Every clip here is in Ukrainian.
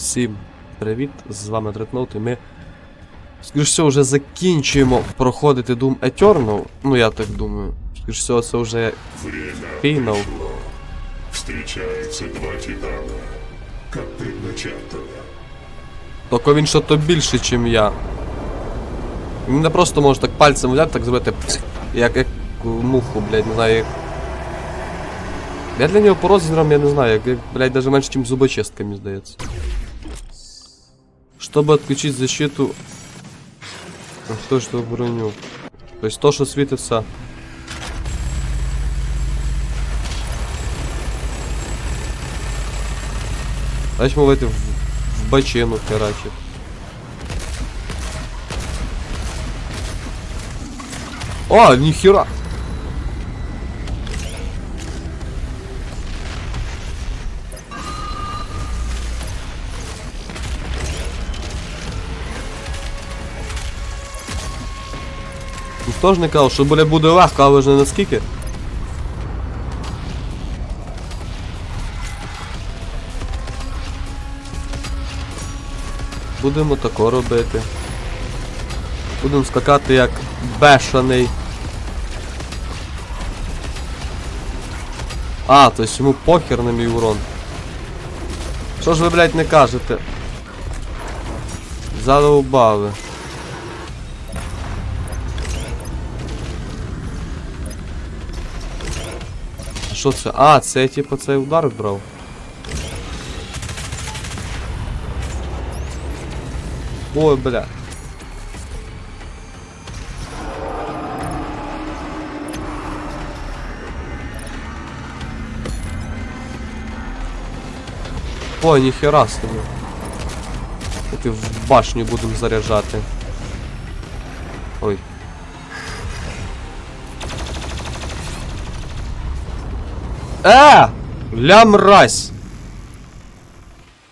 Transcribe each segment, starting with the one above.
Всім привіт! З вами Дредноут і ми. Скоріш всього, вже закінчуємо проходити Doom Eternal. Ну я так думаю. Скоріш всього, це вже фінал. пришло. Два титана, как предначертано. Тільки він що то більше, чим я. Він не просто може так пальцем взяти, так зробити. Як, як муху, блядь, не знаю як. Я для нього по розмірам, я не знаю, як, блядь, даже менше, ніж зубочистка, мені здається. Чтобы отключить защиту... Ах, то, что броню. То есть то, что светится... Значит, мовити, в, в бачину херачить. О, ніхера! Ніхто ж не казав, що буде буде легко, але ж не наскільки. Будемо тако робити. Будемо скакати як бешаний. А, то есть йому похер на мій урон. Що ж ви, блядь, не кажете? Задовбали. А Що це? А, це я типу цей удар брав. Ой, бля. Ой, ніхера собі. Поки в башню будемо заряджати. Е! Ля мразь!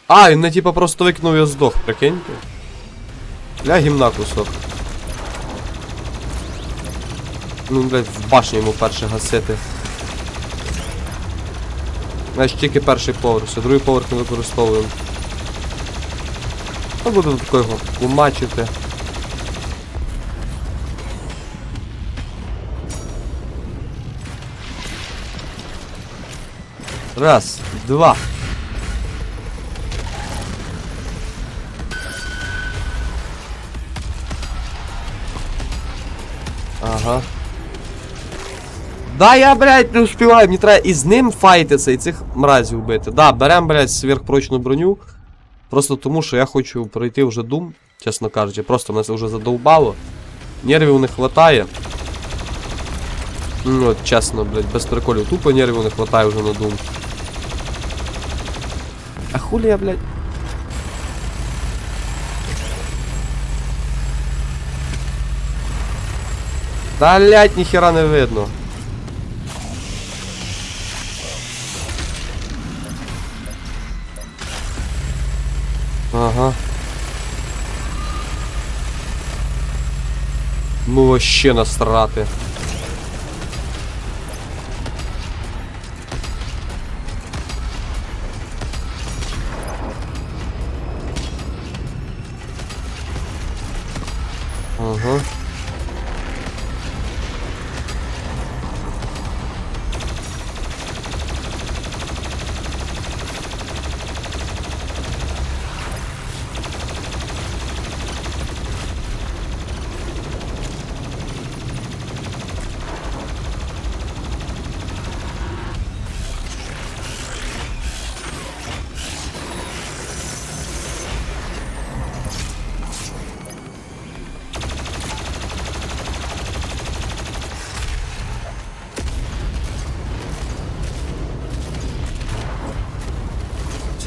А, він не типа просто викинув і здох, прикиньте. Ля гімна кусок. Ну, блядь, в башню йому перше гасити. Знаєш, тільки перший поверх, все, другий поверх не використовуємо. Ну, буду такого кумачити. Раз, два. Ага. Да, я, блядь, не успіваю, мені треба і з ним файтитися, і цих мразів вбити. Да, берем, блядь, сверхпрочну броню. Просто тому, що я хочу пройти вже Doom, чесно кажучи. Просто це вже задовбало. Нервів не хватає. Ну, от, чесно, блядь, без приколів. Тупо нервів не хватає вже на Doom. А хулі я, блядь? Да, блядь, ніхера не видно. Ага. Ну вообще насрати. Ага.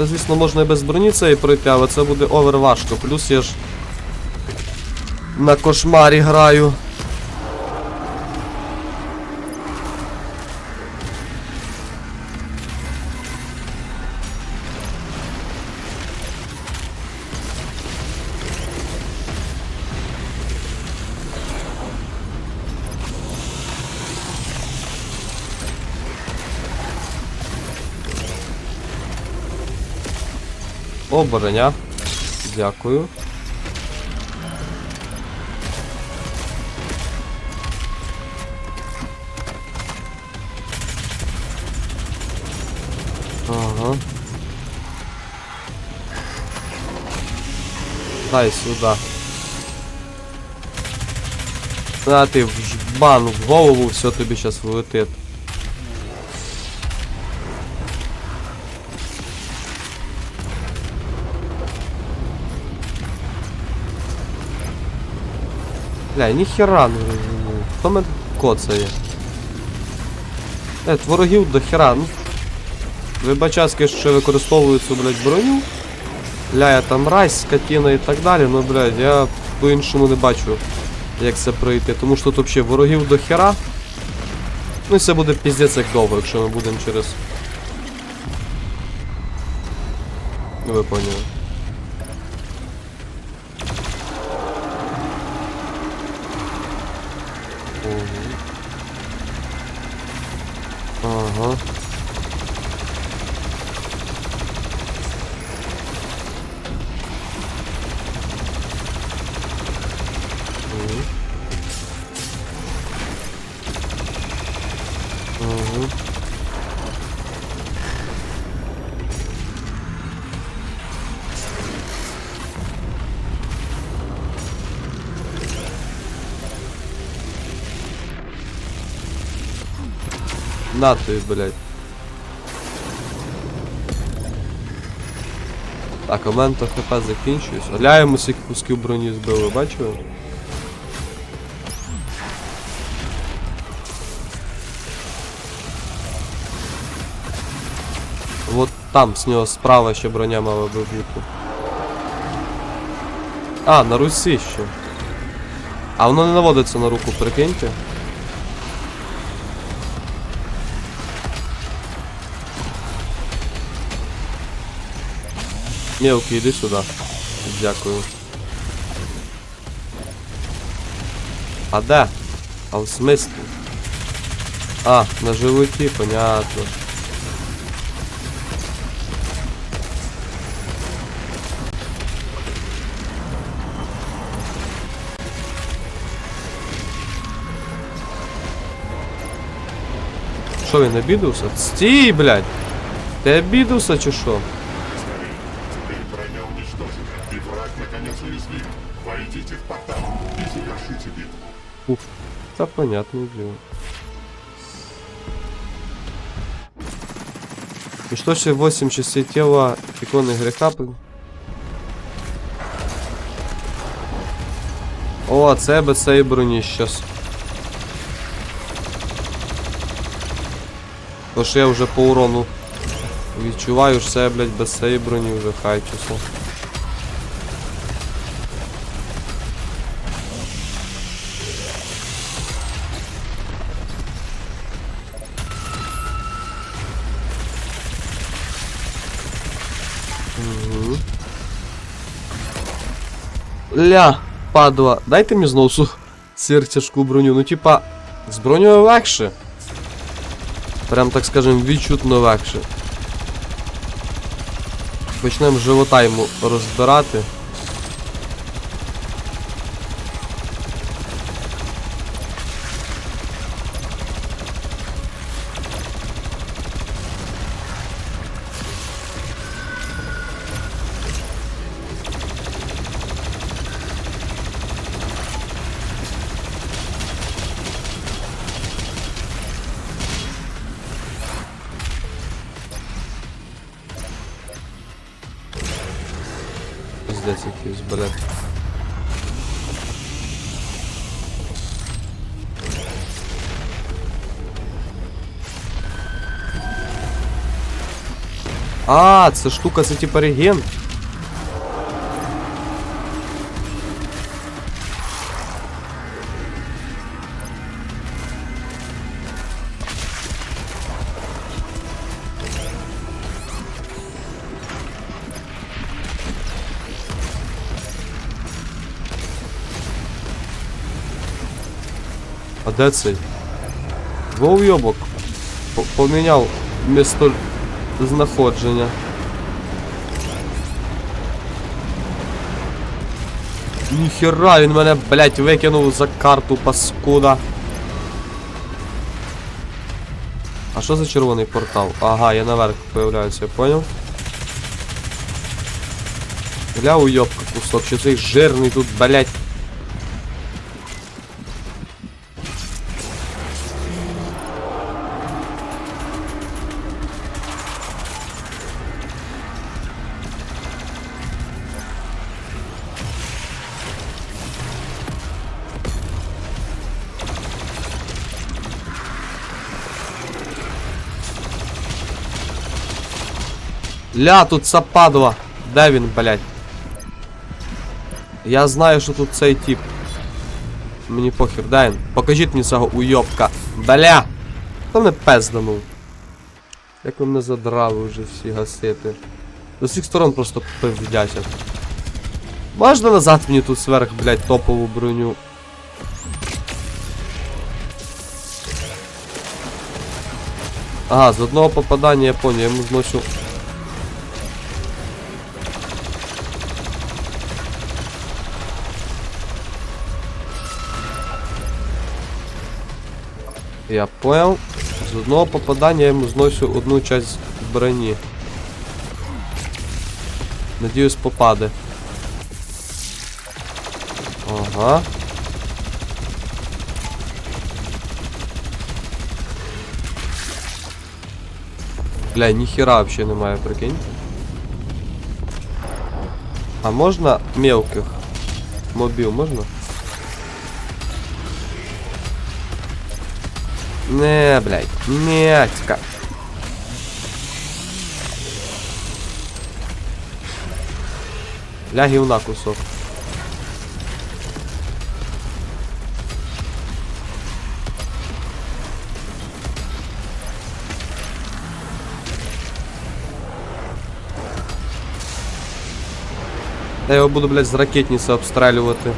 Це, звісно, можна і без броні цієї пройти, але це буде овер важко. Плюс я ж на кошмарі граю. О, броня. Дякую. Ага. Дай сюда. А ти в жбан в голову, все тобі сейчас вилетить. Бля, ніхера не розумію. Хто мене коцає? Е, ворогів до хера, ну. Вибачаски, що використовують цю, блядь, броню. Ля, я там мразь, скотина і так далі, ну, блядь, я по-іншому не бачу, як це пройти. Тому що тут взагалі ворогів до хера. Ну і це буде піздець як довго, якщо ми будемо через. Ну ви поняли. Ага. На ты, блядь. Так, у мене то хп закінчується. Гляємо, скільки кусків броні збили, бачили? Вот там з нього справа ще броня мала би бути. А, на Русі ще. А воно не наводиться на руку, прикиньте. Мелкий, іди сюди. Дякую. А де? А в смислі? А, на животі, понятно. Що він обідався? Стій, блядь! Ти обідався чи що? Та понятное дело. И что ще 8 частей тела иконы греха? О, це без цієї броні щас. То що я вже по урону відчуваю, що це, блядь, без цієї броні вже хай часу. Ля, падла, дайте мені знову су тяжку броню. Ну типа, з бронею легше. Прям так скажем, відчутно легше. Почнемо живота йому розбирати. А, це штука, це типа реген. А де цей? Вов йобок. П- Поміняв місто знаходження. Ніхера, він мене, блядь, викинув за карту паскуда. А що за червоний портал? Ага, я наверх появляюся, я понял. гля уйобка кусок, що цей жирний тут, блядь. Ля, тут сападова. Де він, блядь? Я знаю, що тут цей тип. Мені похер, де він? Покажіть мені цього уйобка. Бля! Хто мене пезданув? Як ви мене задрали вже всі гасити. З усіх сторон просто пиздячать. Можна назад мені тут сверх, блядь, топову броню? Ага, з одного попадання я понял, я йому зношу Я понял. З одного попадання я йому зносю одну часть броні. Надіюсь, попаде. Ага. Бля, ніхера вообще немає, прикинь. А можна мелких мобів, можна? Не, блядь, не, нятька. Ля гівна кусок. Я його буду, блядь, з ракетниці обстрелювати.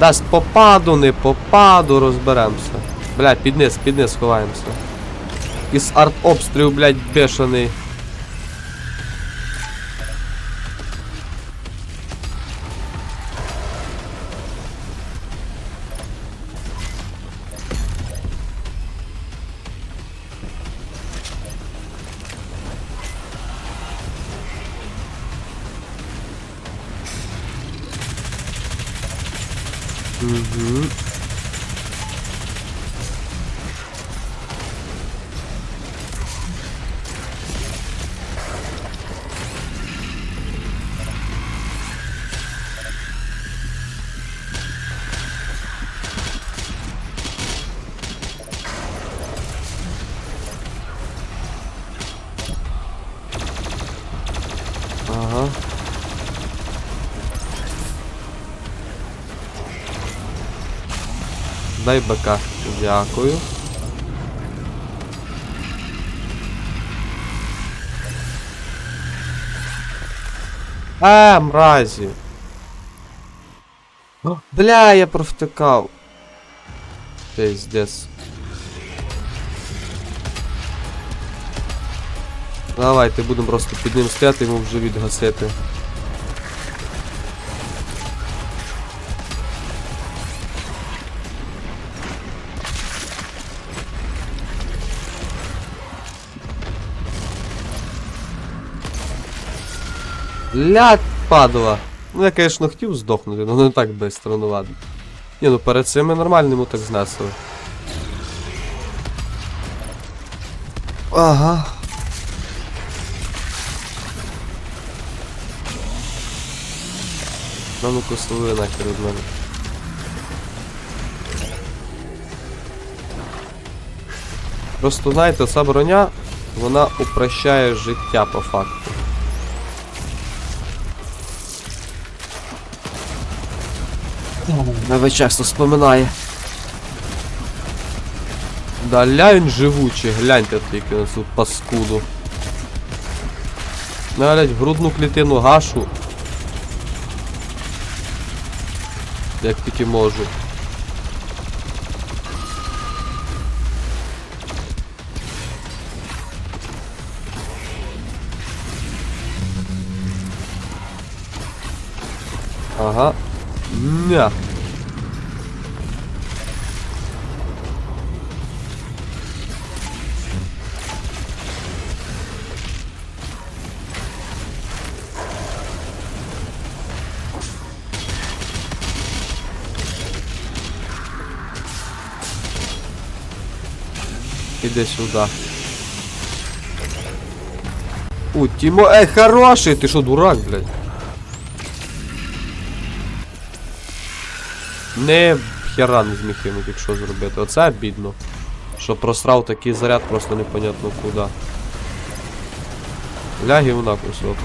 Дасть попаду, не попаду, розберемося. Блядь, під низ, під низ ховаємося. Із арт-обстріл, блядь, бешений. Угу. Дай БК. Дякую. А, мразі. Бля, я провтикав. Пиздец. Давайте будемо просто під ним стояти, йому вже відгасити. Ля, падла. Ну я, конечно, хотів здохнути, але не так быстро, ну ладно. Ні, ну перед цим ми нормально йому так знесли. Ага. На ну-ка нахер від мене. Просто знаєте, ця броня, вона упрощає життя по факту. Навіть часто споминає. Да він живучий, гляньте тільки на цю паскуду. Навіть грудну клітину гашу. Як тільки можу. Ага. Ня. Іди сюди. У, Тімо, ей, хороший! Ти що, дурак, блядь? Не хера не зміг йому якщо зробити. Оце бідно. Що просрав такий заряд просто непонятно куди. Ля гівна кусок.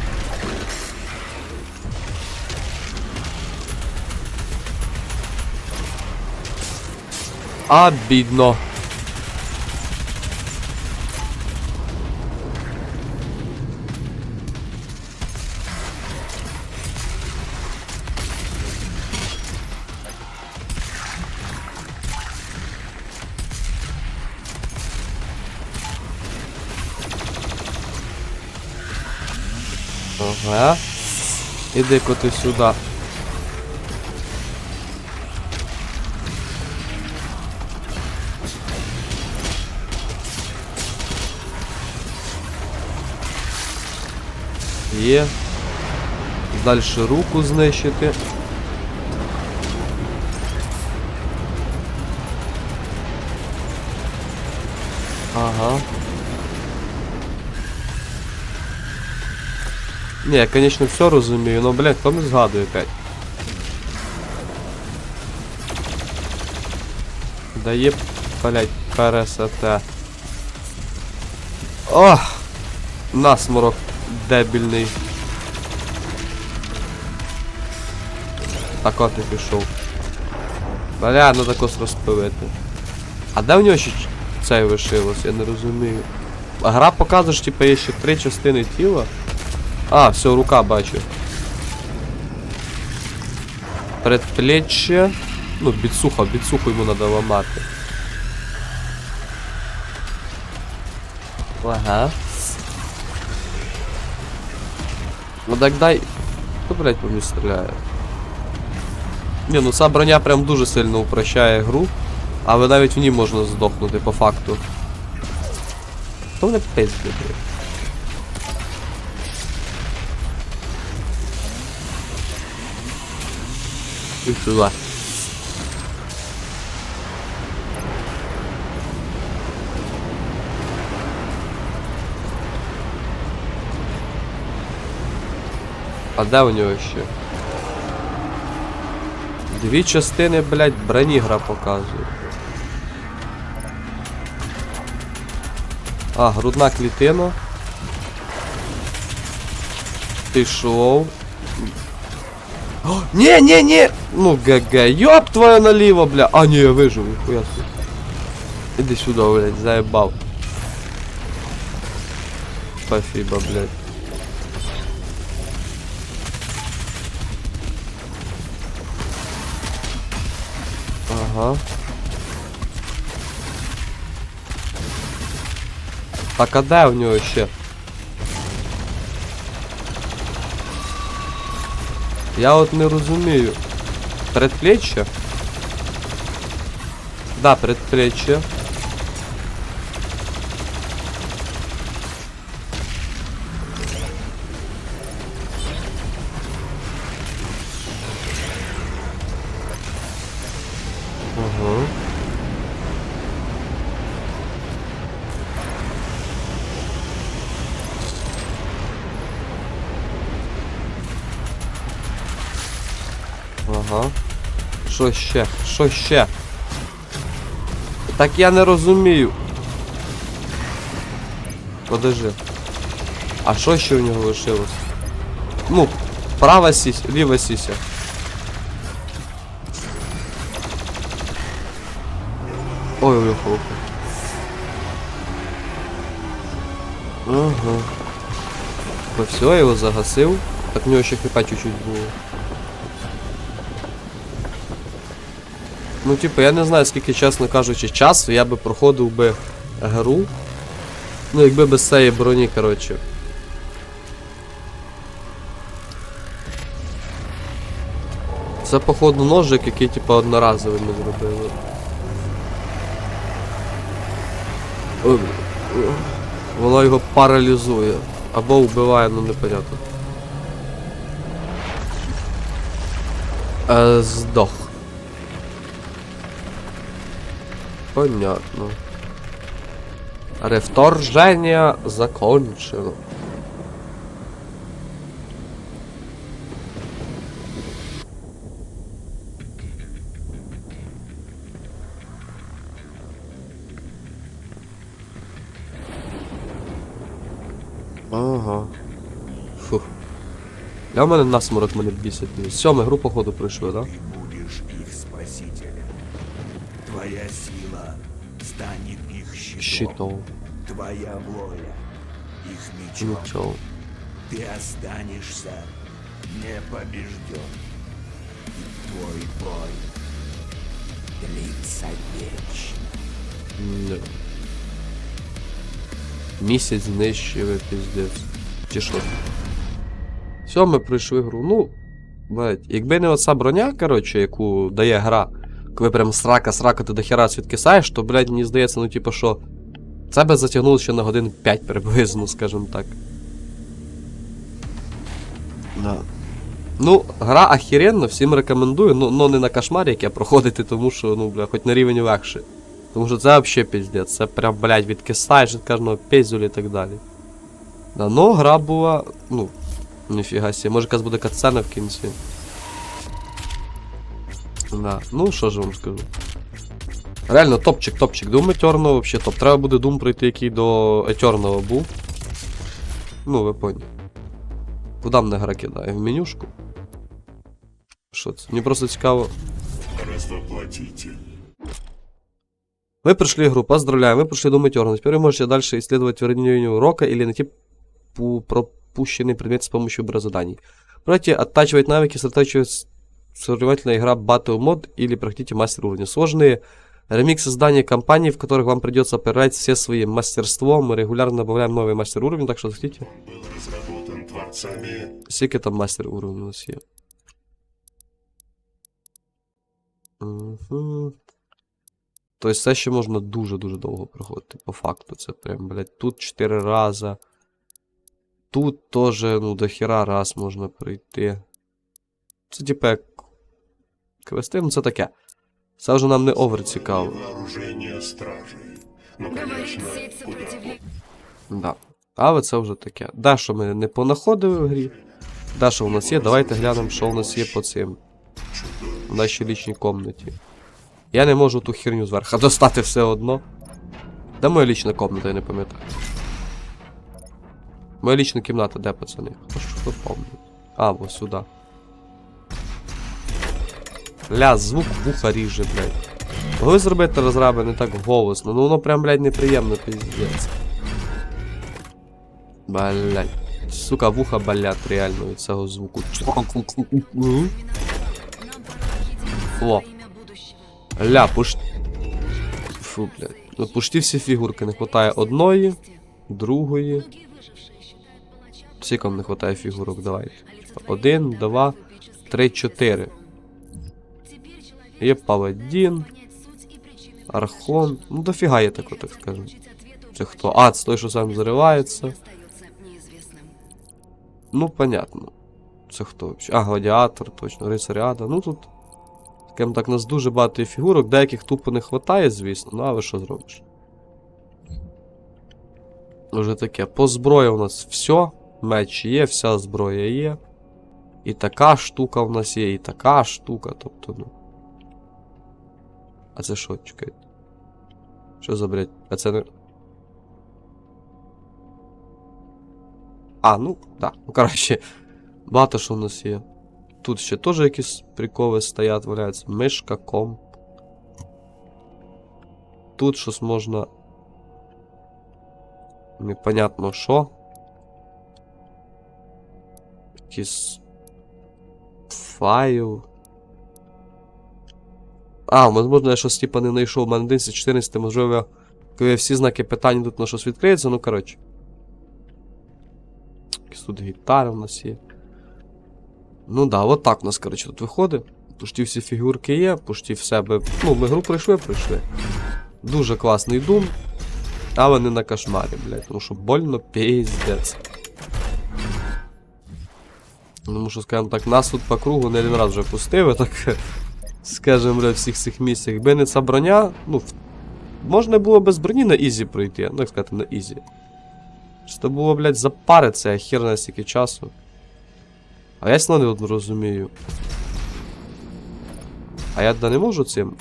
А. Ага. Іди коти сюди. Є. Дальше руку знищити. Ага. Не, я, конечно, все розумію, но, блядь, хто не згадує опять? Дає, блядь, пересете. Ох! Насморок дебільний. Так от і пішов. Бля, ну такос розпилити. А де в нього ще цей вишилось? Я не розумію. А гра показує, що типу, є ще три частини тіла. А, все, рука бачу. Предплечье. Ну, біцуха, біцуху йому треба ламати. Ага. Ну так дай. Хто, блядь, по мені стріляє? Ні, ну ця броня прям дуже сильно упрощає гру, але навіть в ній можна здохнути по факту. Хто мене пиздить, блядь? И сюда. А де у нього ще? Дві частини, блядь, броні гра показує. А, грудна клітина. Пішов. О, Не, не, не! Ну ГГ, ёб твою наліво, бля. А, ні, я вижив, ніхуя собі. Іди сюди, блядь, заєбав. Спасибо, блядь. Ага. Так, а де в нього ще? Я от не розумію. Предплечье? Да, предплечье. Що ще? Що ще? Так я не розумію. Подожди. А що ще у нього лишилось? Ну, права сіся, ліва сіся. Ой, ой, ой. Ага. Ну все, я його загасив. Так в нього ще хп чуть-чуть було. Ну, типу, я не знаю, скільки, чесно кажучи, часу я би проходив би гру. Ну, якби без цієї броні, коротше. Це, походу, ножик, який, типа, одноразовий ми зробили. Воно його паралізує. Або вбиває, ну непонятно. Е, здох. Понятно. Ревторження закончено. Ага. Фух. Я в мене насморок мене бісить. Сьоме гру походу пройшли, да? Сила станет их щитом. Щитов. Твоя воля их мечом. Нічого. Ты останешься непобежден. И твой бой длится вечно. Не. Місяць знищили, піздець. Чи що? Все, ми пройшли гру. Ну, блядь, якби не оця броня, коротше, яку дає гра, коли прям срака-срака ти до хера відкисаєш, то, блядь, мені здається, ну типу, що. Це би затягнуло ще на годин 5 приблизно, скажімо так. Да. Ну, гра ахіренна, всім рекомендую, ну, ну не на кошмаріки, а проходити, тому що, ну, бля, хоч на рівень легше. Тому що це взагалі піздець. Це прям, блядь, відкисаєш від кожного піздюля і так далі. Да, ну, гра була, ну, ніфіга сі. Може якась буде катсцена в кінці. Да. Ну, що ж вам скажу. Реально, топчик, топчик. Doom Eternal вообще топ. Треба буде Doom пройти, який до Eternal був. Ну, ви поняли. Куда мене гра кидає? В менюшку? Що це? Мені просто цікаво. Развоплотите. Вы прошли игру, поздравляем, вы прошли Doom Eternal. Теперь вы можете дальше исследовать вернее урока или найти пу- пропущенный предмет с помощью бра заданий. Пройти оттачивать навыки, сосредотачивать с- соревновательная игра Battle Mod или пройдите мастер уровня. Сложные ремиксы здания компаний, в которых вам придется опирать все свои мастерство. Мы регулярно добавляем новые мастер уровни, так что захотите. Был разработан творцами Скільки там мастер уровень у нас є? Угу. Тобто це ще можна дуже-дуже довго проходити. По факту, це прям, блядь, тут 4 рази. Тут теж, ну, до хіра раз можна пройти. Це типа як. Квести, ну це таке. Це вже нам не овер цікаво. Ну. Да. Але це вже таке. Да, що ми не понаходили в грі. Да, що у нас є, давайте глянемо, що у нас є по цим. В нашій лічній комнаті. Я не можу ту херню зверху достати все одно. Де моя лічна комната, я не пам'ятаю. Моя лічна кімната, де пацани? Хто ж хто пам'ятає? А, ось сюди. Ля, звук вуха ріже, блядь. Могли зробити розраби не так голосно, ну воно прям, блядь, неприємно, пиздець. Блядь. Сука, вуха болять реально від цього звуку. Будущего. Ля, пуш... Фу, блядь. Ну, пушті всі фігурки, не хватає одної, другої. Вам не хватає фігурок, давай. Один, два, три, чотири. Є паладін, архон. Ну дофіга є тако, так скажем. получить ответ Це хто? А, це той, що сам неизвестным. Ну, понятно. Це хто взагалі? А, гладіатор, точно, рицаріада. Ну тут. Скажімо так, у нас дуже багато фігурок, деяких тупо не хватає, звісно, ну але що зробиш? Уже таке. По зброї у нас все. Меч є, вся зброя є. І така штука в нас є, і така штука, тобто, ну. А це що, чекайте? Що за блядь? А це не. А, ну, так, ну коротше. Багато що в нас є. Тут ще теж якісь приколи стоять, валяються. Мишка, комп. Тут щось можна. Непонятно що. Якийсь. Файл. А, можливо, я щось типа не знайшов. У мене 11, 14, можливо, коли всі знаки питань тут на щось відкриється, ну коротше. Тут гітари у нас є. Ну да, от так у нас, коротше, тут виходить. Пушті всі фігурки є, пушті в себе. Ну, ми гру пройшли, пройшли. Дуже класний дум. Але не на кошмарі, блядь, тому що больно пиздец. Тому що, скажімо так, нас тут по кругу не один раз вже пустили, так скажімо, в всіх цих місцях. Якби не ця броня, ну, можна було без броні на ізі пройти, ну як сказати, на ізі. Що було, блядь, запариться, я хер на стільки часу. А я сна не розумію. А я да не можу цим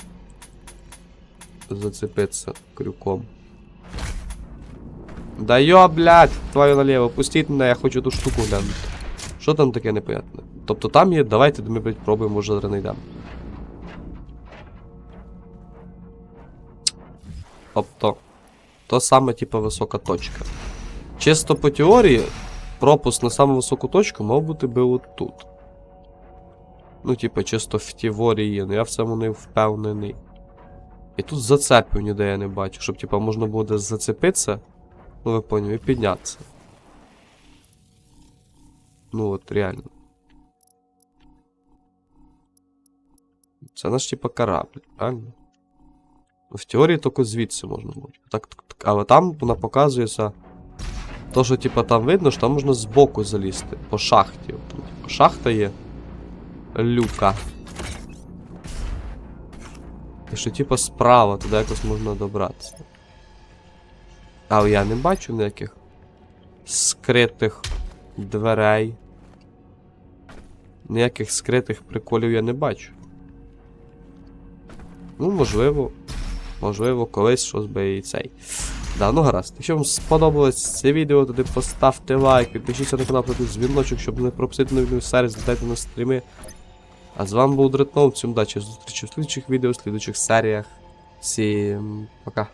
зацепитися крюком. Да йо, блядь, твою наліво, пустіть мене, я хочу ту штуку глянути. Що там таке непонятне? Тобто там є, давайте ми, блядь, пробуємо, може знайдемо. Тобто, то саме, типу, висока точка. Чисто по теорії, пропуск на саму високу точку мав бути би отут. Ну, типу, чисто в теорії, ну я в цьому не впевнений. І тут зацепів ніде я не бачу, щоб, типу, можна буде зацепитися. Ну, ви поняли, і піднятися. Ну от реально. Це наш типа корабль, правильно? Ну, в теорії тільки звідси можна бути. Так. Але там вона показується. То, що типа там видно, що там можна збоку залізти. По шахті. Там, типа, шахта є. Люка. І що типа справа туди якось можна добратися. Але я не бачу ніяких скритих дверей. Ніяких скритих приколів я не бачу. Ну, можливо. Можливо, колись щось би і цей. Да, ну гаразд. Якщо вам сподобалось це відео, тоді поставте лайк, підпишіться на канал, плати дзвіночок, щоб не пропустити нові серії, злітайте на стріми. А з вами був Дредноут, всім удачі, зустрічі в слідчих відео, в слідчих серіях. Всім пока.